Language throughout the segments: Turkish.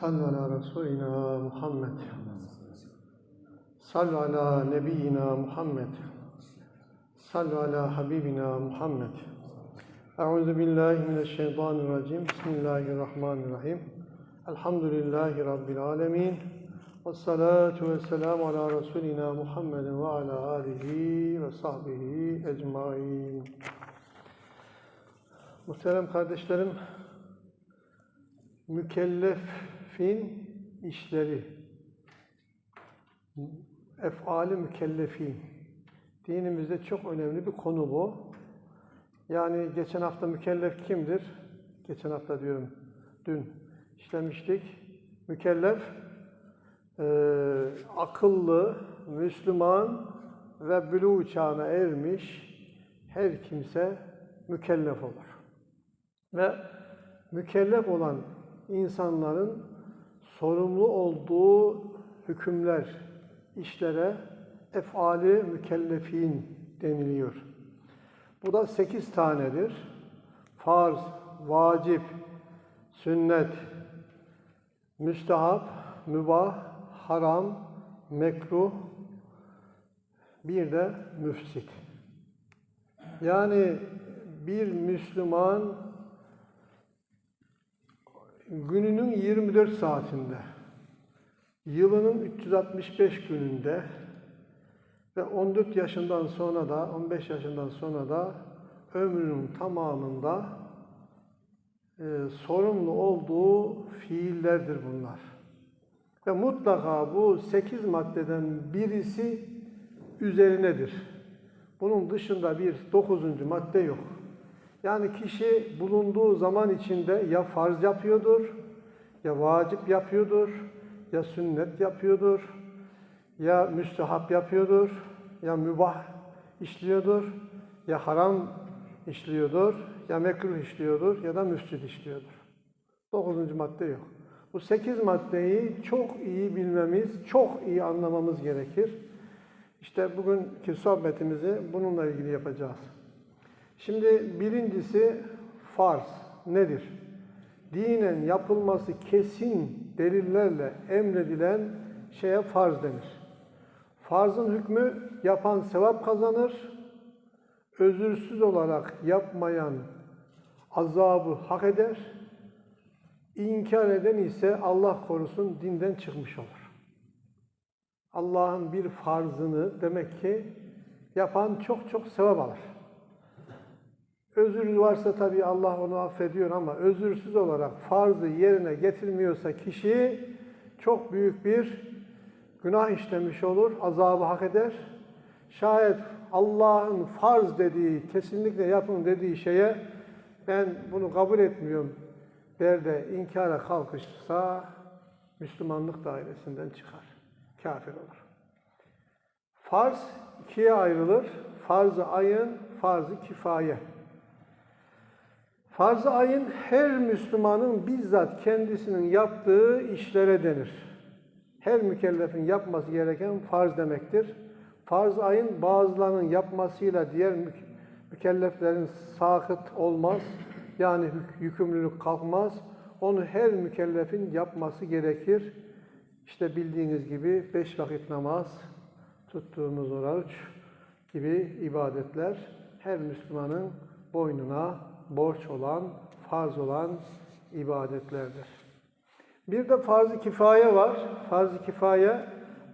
Salve ala Resulina Muhammed. Salve ala Nebiyina Muhammed. Salve ala Habibina Muhammed. Euzu billahi mineşşeytanirracim. Bismillahirrahmanirrahim. Elhamdülillahi Rabbil alemin. Ve salatu ve selamu ala Resulina Muhammedin ve ala alihi ve sahbihi ecmain. Muhterem kardeşlerim, mükellef mükellefin işleri, efali mükellefin. Dinimizde çok önemli bir konu bu. Yani geçen hafta mükellef kimdir? Geçen hafta diyorum, dün işlemiştik. Mükellef, e, akıllı, Müslüman ve bülû çağına ermiş her kimse mükellef olur. Ve mükellef olan insanların sorumlu olduğu hükümler, işlere efali mükellefin deniliyor. Bu da sekiz tanedir. Farz, vacip, sünnet, müstehap, mübah, haram, mekruh, bir de müfsit. Yani bir Müslüman gününün 24 saatinde, yılının 365 gününde ve 14 yaşından sonra da, 15 yaşından sonra da ömrünün tamamında e, sorumlu olduğu fiillerdir bunlar. Ve mutlaka bu 8 maddeden birisi üzerinedir. Bunun dışında bir dokuzuncu madde yok. Yani kişi bulunduğu zaman içinde ya farz yapıyordur, ya vacip yapıyordur, ya sünnet yapıyordur, ya müstehap yapıyordur, ya mübah işliyordur, ya haram işliyordur, ya mekruh işliyordur, ya da müfsit işliyordur. Dokuzuncu madde yok. Bu sekiz maddeyi çok iyi bilmemiz, çok iyi anlamamız gerekir. İşte bugünkü sohbetimizi bununla ilgili yapacağız. Şimdi birincisi farz nedir? Dinen yapılması kesin delillerle emredilen şeye farz denir. Farzın hükmü yapan sevap kazanır, özürsüz olarak yapmayan azabı hak eder, inkar eden ise Allah korusun dinden çıkmış olur. Allah'ın bir farzını demek ki yapan çok çok sevap alır. Özür varsa tabii Allah onu affediyor ama özürsüz olarak farzı yerine getirmiyorsa kişi çok büyük bir günah işlemiş olur, azabı hak eder. Şayet Allah'ın farz dediği, kesinlikle yapın dediği şeye ben bunu kabul etmiyorum der de inkara kalkışsa Müslümanlık dairesinden çıkar. Kafir olur. Farz ikiye ayrılır. Farz-ı ayın, farz-ı kifaye. Farz-ı ayın her Müslümanın bizzat kendisinin yaptığı işlere denir. Her mükellefin yapması gereken farz demektir. Farz-ı ayın bazılarının yapmasıyla diğer mükelleflerin sakıt olmaz. Yani yükümlülük kalkmaz. Onu her mükellefin yapması gerekir. İşte bildiğiniz gibi beş vakit namaz, tuttuğumuz oruç gibi ibadetler her Müslümanın boynuna borç olan, farz olan ibadetlerdir. Bir de farz-ı kifaye var. Farz-ı kifaye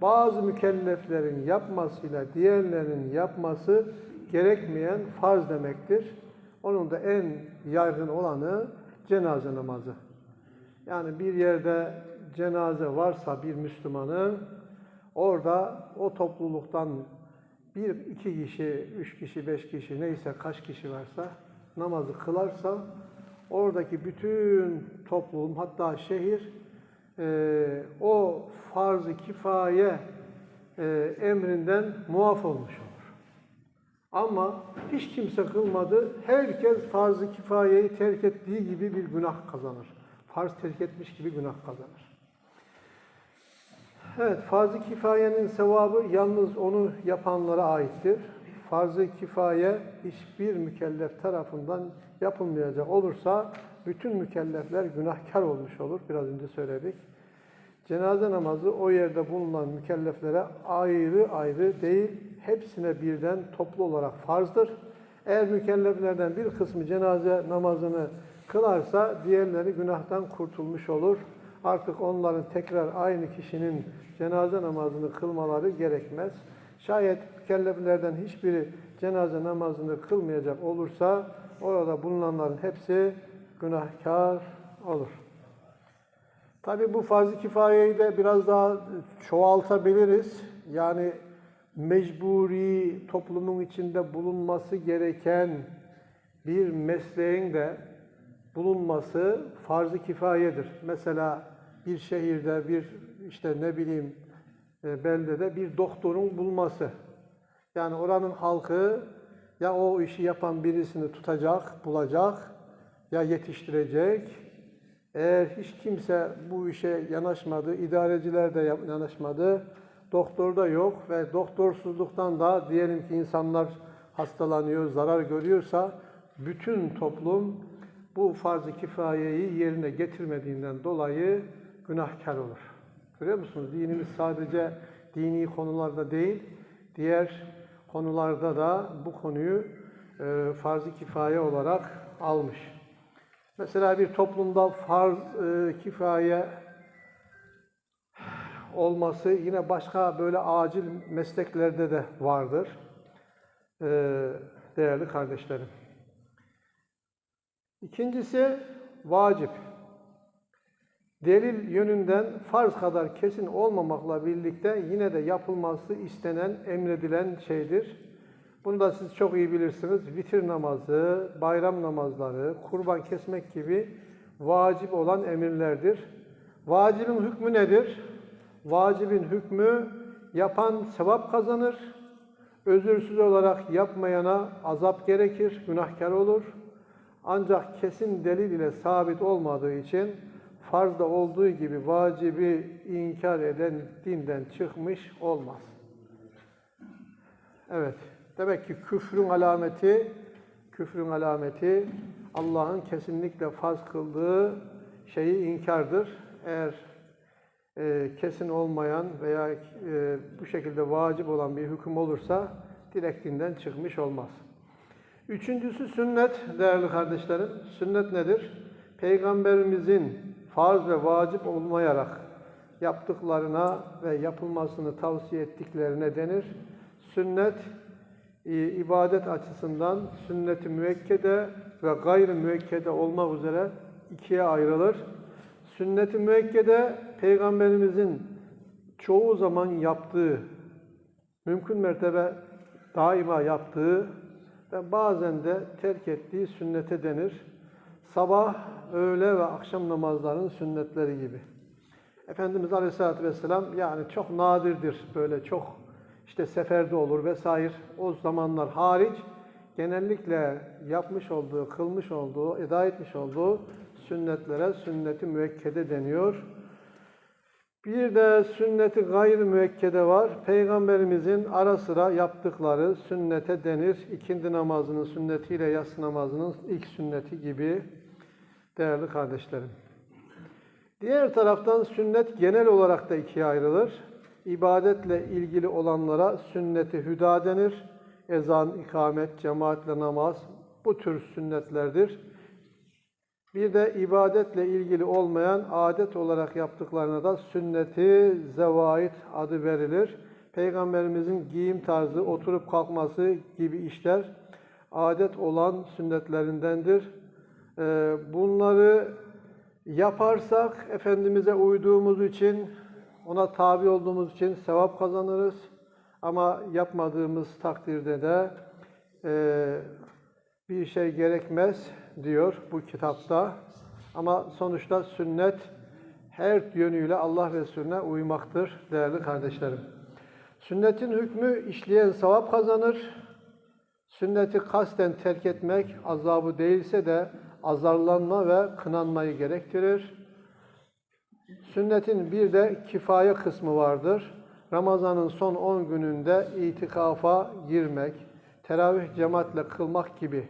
bazı mükelleflerin yapmasıyla diğerlerinin yapması gerekmeyen farz demektir. Onun da en yaygın olanı cenaze namazı. Yani bir yerde cenaze varsa bir Müslümanın orada o topluluktan bir, iki kişi, üç kişi, beş kişi neyse kaç kişi varsa namazı kılarsa oradaki bütün toplum hatta şehir e, o farz-ı kifaye e, emrinden muaf olmuş olur. Ama hiç kimse kılmadı. Herkes farz-ı kifayeyi terk ettiği gibi bir günah kazanır. Farz terk etmiş gibi günah kazanır. Evet, farz-ı kifayenin sevabı yalnız onu yapanlara aittir. Farz-ı kifaye hiçbir mükellef tarafından yapılmayacak olursa bütün mükellefler günahkar olmuş olur. Biraz önce söyledik. Cenaze namazı o yerde bulunan mükelleflere ayrı ayrı değil, hepsine birden toplu olarak farzdır. Eğer mükelleflerden bir kısmı cenaze namazını kılarsa diğerleri günahtan kurtulmuş olur. Artık onların tekrar aynı kişinin cenaze namazını kılmaları gerekmez. Şayet mükelleflerden hiçbiri cenaze namazını kılmayacak olursa orada bulunanların hepsi günahkar olur. Tabi bu farz-ı kifayeyi de biraz daha çoğaltabiliriz. Yani mecburi toplumun içinde bulunması gereken bir mesleğin de bulunması farz-ı kifayedir. Mesela bir şehirde bir işte ne bileyim beldede bir doktorun bulması. Yani oranın halkı ya o işi yapan birisini tutacak, bulacak ya yetiştirecek. Eğer hiç kimse bu işe yanaşmadı, idareciler de yanaşmadı, doktor da yok ve doktorsuzluktan da diyelim ki insanlar hastalanıyor, zarar görüyorsa bütün toplum bu farz-ı kifayeyi yerine getirmediğinden dolayı günahkar olur. Görüyor musunuz? Dinimiz sadece dini konularda değil, diğer konularda da bu konuyu e, farz-ı kifaye olarak almış. Mesela bir toplumda farz e, kifaye olması yine başka böyle acil mesleklerde de vardır. E, değerli kardeşlerim. İkincisi vacip. Delil yönünden farz kadar kesin olmamakla birlikte yine de yapılması istenen, emredilen şeydir. Bunu da siz çok iyi bilirsiniz. Vitir namazı, bayram namazları, kurban kesmek gibi vacip olan emirlerdir. Vacibin hükmü nedir? Vacibin hükmü yapan sevap kazanır. Özürsüz olarak yapmayana azap gerekir, günahkar olur. Ancak kesin delil ile sabit olmadığı için farzda olduğu gibi vacibi inkar eden dinden çıkmış olmaz. Evet. Demek ki küfrün alameti küfrün alameti Allah'ın kesinlikle farz kıldığı şeyi inkardır. Eğer e, kesin olmayan veya e, bu şekilde vacip olan bir hüküm olursa direkt dinden çıkmış olmaz. Üçüncüsü sünnet değerli kardeşlerim. Sünnet nedir? Peygamberimizin farz ve vacip olmayarak yaptıklarına ve yapılmasını tavsiye ettiklerine denir. Sünnet ibadet açısından sünnet-i müekkede ve gayr-ı müekkede olmak üzere ikiye ayrılır. Sünnet-i müekkede peygamberimizin çoğu zaman yaptığı, mümkün mertebe daima yaptığı ve bazen de terk ettiği sünnete denir. Sabah, öğle ve akşam namazlarının sünnetleri gibi. Efendimiz Aleyhisselatü Vesselam yani çok nadirdir böyle çok işte seferde olur vesaire o zamanlar hariç genellikle yapmış olduğu, kılmış olduğu, eda etmiş olduğu sünnetlere sünnet-i müekkede deniyor. Bir de sünneti gayr müekkede var. Peygamberimizin ara sıra yaptıkları sünnete denir. İkindi namazının sünnetiyle yatsı namazının ilk sünneti gibi değerli kardeşlerim. Diğer taraftan sünnet genel olarak da ikiye ayrılır. İbadetle ilgili olanlara sünneti hüda denir. Ezan, ikamet, cemaatle namaz bu tür sünnetlerdir. Bir de ibadetle ilgili olmayan adet olarak yaptıklarına da sünneti zevait adı verilir. Peygamberimizin giyim tarzı, oturup kalkması gibi işler adet olan sünnetlerindendir. Ee, bunları yaparsak Efendimiz'e uyduğumuz için, ona tabi olduğumuz için sevap kazanırız. Ama yapmadığımız takdirde de e, bir şey gerekmez diyor bu kitapta. Ama sonuçta sünnet her yönüyle Allah Resulüne uymaktır değerli kardeşlerim. Sünnetin hükmü işleyen sevap kazanır. Sünneti kasten terk etmek azabı değilse de azarlanma ve kınanmayı gerektirir. Sünnetin bir de kifaye kısmı vardır. Ramazanın son 10 gününde itikafa girmek, teravih cemaatle kılmak gibi.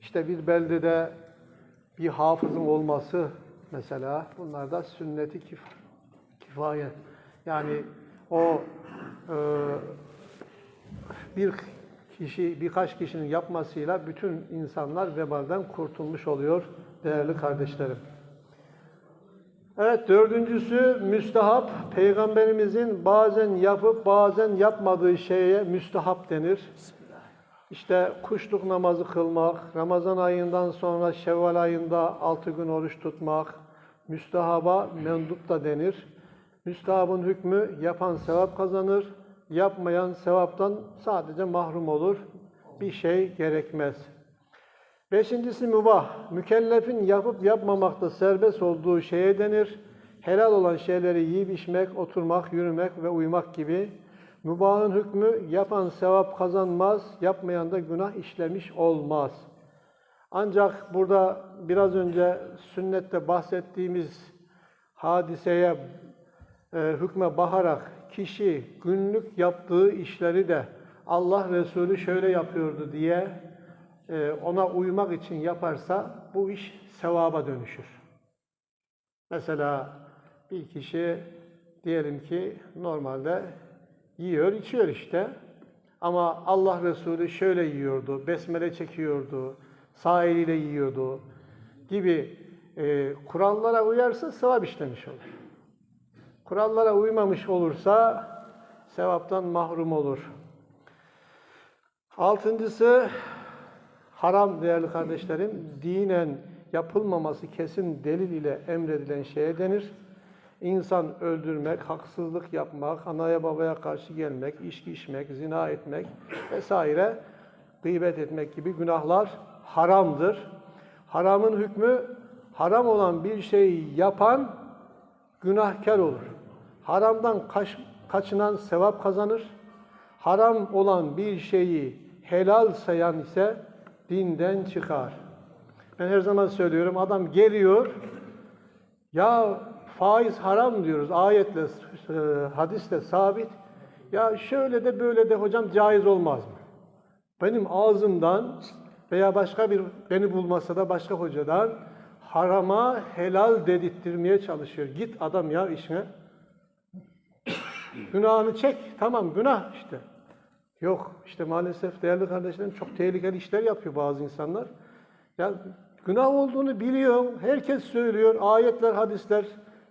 İşte bir beldede bir hafızın olması mesela bunlar da sünneti kif kifaye. Yani o e, bir kişi, birkaç kişinin yapmasıyla bütün insanlar vebalden kurtulmuş oluyor değerli kardeşlerim. Evet dördüncüsü müstahap. Peygamberimizin bazen yapıp bazen yapmadığı şeye müstahap denir. İşte kuşluk namazı kılmak, Ramazan ayından sonra Şevval ayında altı gün oruç tutmak, müstahaba mendup da denir. Müstahabın hükmü yapan sevap kazanır, yapmayan sevaptan sadece mahrum olur. Bir şey gerekmez. Beşincisi mübah. Mükellefin yapıp yapmamakta serbest olduğu şeye denir. Helal olan şeyleri yiyip içmek, oturmak, yürümek ve uyumak gibi. Mübahın hükmü yapan sevap kazanmaz, yapmayan da günah işlemiş olmaz. Ancak burada biraz önce sünnette bahsettiğimiz hadiseye, e, hükme bakarak kişi günlük yaptığı işleri de Allah Resulü şöyle yapıyordu diye e, ona uymak için yaparsa bu iş sevaba dönüşür. Mesela bir kişi diyelim ki normalde yiyor, içiyor işte. Ama Allah Resulü şöyle yiyordu, besmele çekiyordu, sağ eliyle yiyordu gibi e, kurallara uyarsa sevap işlemiş olur. Kurallara uymamış olursa sevaptan mahrum olur. Altıncısı haram değerli kardeşlerim. Dinen yapılmaması kesin delil ile emredilen şeye denir. İnsan öldürmek, haksızlık yapmak, anaya babaya karşı gelmek, içki içmek, zina etmek vesaire gıybet etmek gibi günahlar haramdır. Haramın hükmü haram olan bir şeyi yapan günahkar olur. Haramdan kaç, kaçınan sevap kazanır. Haram olan bir şeyi helal sayan ise dinden çıkar. Ben her zaman söylüyorum adam geliyor ya faiz haram diyoruz ayetle e, hadisle sabit. Ya şöyle de böyle de hocam caiz olmaz mı? Benim ağzımdan veya başka bir beni bulmasa da başka hocadan harama helal dedirttirmeye çalışıyor. Git adam ya işine. Günahını çek. Tamam günah işte. Yok işte maalesef değerli kardeşlerim çok tehlikeli işler yapıyor bazı insanlar. Ya günah olduğunu biliyor. Herkes söylüyor. Ayetler, hadisler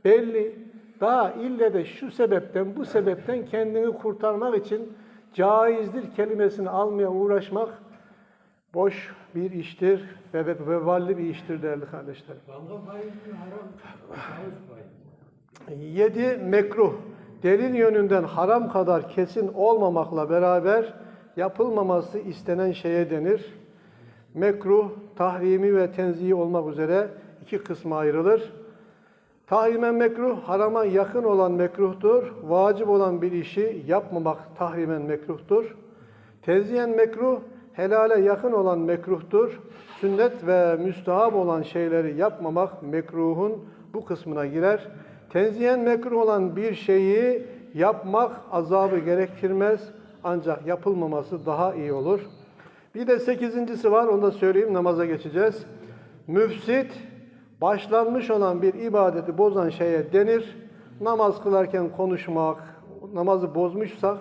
belli. Daha ille de şu sebepten, bu sebepten kendini kurtarmak için caizdir kelimesini almaya uğraşmak boş bir iştir ve ve- veballi bir iştir değerli kardeşlerim. 7 mekruh. Delil yönünden haram kadar kesin olmamakla beraber yapılmaması istenen şeye denir. Mekruh, tahrimi ve tenzihi olmak üzere iki kısma ayrılır. Tahrimen mekruh, harama yakın olan mekruhtur. Vacip olan bir işi yapmamak tahrimen mekruhtur. Tenzihen mekruh, helale yakın olan mekruhtur. Sünnet ve müstahap olan şeyleri yapmamak mekruhun bu kısmına girer. Tenzihen mekruh olan bir şeyi yapmak azabı gerektirmez. Ancak yapılmaması daha iyi olur. Bir de sekizincisi var, onu da söyleyeyim, namaza geçeceğiz. Müfsit, başlanmış olan bir ibadeti bozan şeye denir. Namaz kılarken konuşmak, namazı bozmuşsak,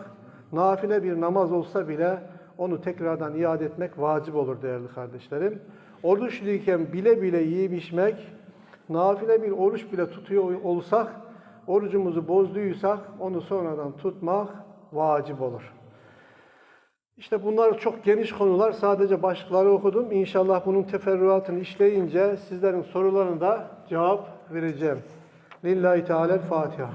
nafile bir namaz olsa bile onu tekrardan iade etmek vacip olur değerli kardeşlerim. Oruçluyken bile bile yiyip içmek, nafile bir oruç bile tutuyor olsak, orucumuzu bozduysak onu sonradan tutmak vacip olur. İşte bunlar çok geniş konular. Sadece başlıkları okudum. İnşallah bunun teferruatını işleyince sizlerin sorularına da cevap vereceğim. Lillahi Teala Fatiha.